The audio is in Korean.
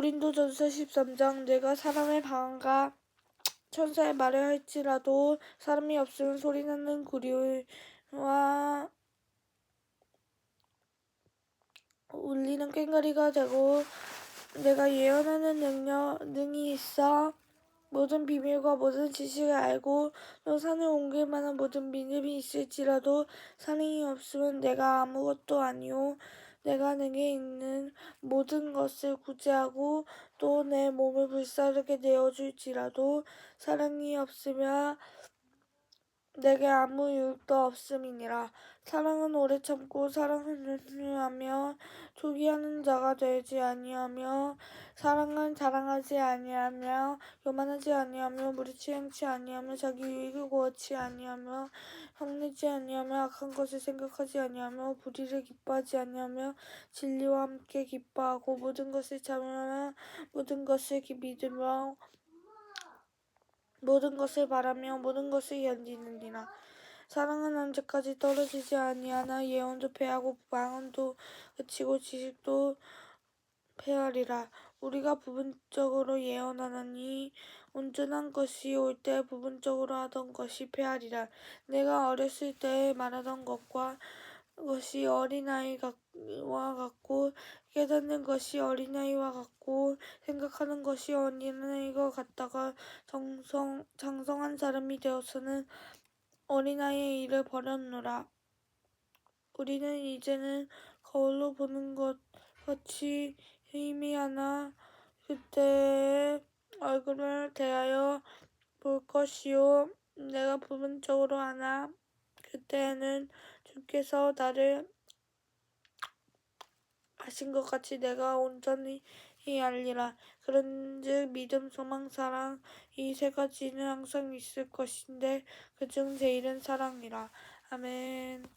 고린도전서 13장 내가 사람의 방언과 천사의 말을 할지라도 사람이 없으면 소리나는 구리와 울리는 꽹과리가 되고 내가 예언하는 능력 능이 있어 모든 비밀과 모든 지식을 알고 또 산을 옮길 만한 모든 믿음이 있을지라도 사랑이 없으면 내가 아무것도 아니요 내가 내게 있는 모든 것을 구제하고 또 내 몸을 불사르게 내어줄지라도 사랑이 없으면 내게 아무 유익도 없음이니라. 사랑은 오래 참고 사랑은 연유하며 조기하는 자가 되지 아니하며 사랑은 자랑하지 아니하며 교만하지 아니하며 무리치 행치 아니하며 자기 유익을 구하지 아니하며 형내지 아니하며 악한 것을 생각하지 아니하며 불의를 기뻐하지 아니하며 진리와 함께 기뻐하고 모든 것을 참으며 모든 것을 믿으며 모든 것을 바라며 모든 것을 견디느니라. 사랑은 언제까지 떨어지지 아니하나 예언도 패하고 방언도 그치고 지식도 패하리라. 우리가 부분적으로 예언하나니 온전한 것이 올 때 부분적으로 하던 것이 패하리라. 내가 어렸을 때 말하던 것과 것이 어린아이와 같고 깨닫는 것이 어린아이와 같고 생각하는 것이 어린아이와 같다가 정성, 장성한 사람이 되어서는 어린아이의 일을 버렸노라. 우리는 이제는 거울로 보는 것 같이 희미하나 그때의 얼굴을 대하여 볼 것이요 내가 부분적으로 하나 그 때에는 주께서 나를 하신 것 같이 내가 온전히 알리라. 그런즉 믿음, 소망, 사랑 이 세 가지는 항상 있을 것인데 그중 제일은 사랑이라. 아멘.